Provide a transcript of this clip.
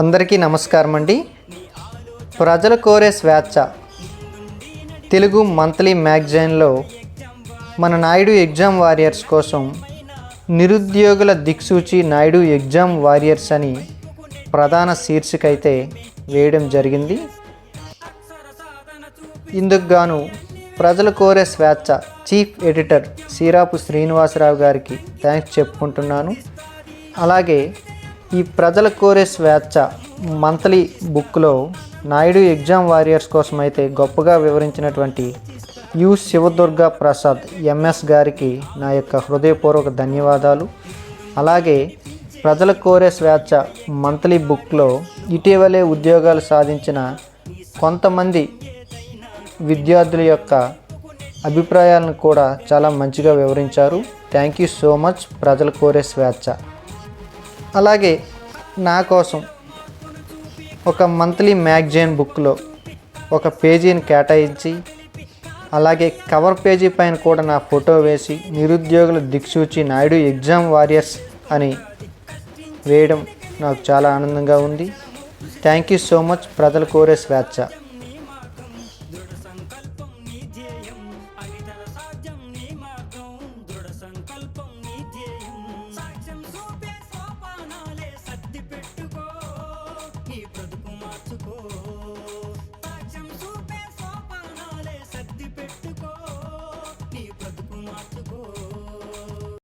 అందరికీ నమస్కారం అండి. ప్రజలు కోరే స్వేచ్ఛ. తెలుగు మంత్లీ మ్యాగజైన్లో మన నాయుడు ఎగ్జామ్ వారియర్స్ కోసం నిరుద్యోగుల దిక్సూచి నాయుడు ఎగ్జామ్ వారియర్స్ అని ప్రధాన శీర్షిక అయితే వేయడం జరిగింది. ఇందుకు గాను ప్రజలు కోరే స్వేచ్ఛ చీఫ్ ఎడిటర్ సీరాపు శ్రీనివాసరావు గారికి థ్యాంక్స్ చెప్పుకుంటున్నాను. అలాగే ఈ ప్రజల కోరే స్వేచ్ఛ మంత్లీ బుక్లో నాయుడు ఎగ్జామ్ వారియర్స్ కోసం అయితే గొప్పగా వివరించినటువంటి యు. శివదుర్గ ప్రసాద్ ఎంఎస్ గారికి నా యొక్క హృదయపూర్వక ధన్యవాదాలు. అలాగే ప్రజల కోరే స్వేచ్ఛ మంత్లీ బుక్లో ఇటీవలే ఉద్యోగాలు సాధించిన కొంతమంది విద్యార్థుల యొక్క అభిప్రాయాలను కూడా చాలా మంచిగా వివరించారు. థ్యాంక్ యూ సో మచ్ ప్రజలు కోరే స్వేచ్ఛ. అలాగే నా కోసం ఒక మంత్లీ మ్యాగజైన్ బుక్లో ఒక పేజీని కేటాయించి అలాగే కవర్ పేజీ పైన కూడా నా ఫోటో వేసి నిరుద్యోగుల దిక్సూచి నాయుడు ఎగ్జామ్ వారియర్స్ అని వేయడం నాకు చాలా ఆనందంగా ఉంది. థ్యాంక్ యూ సో మచ్ ప్రజలు కోరే స్వేచ్ఛ.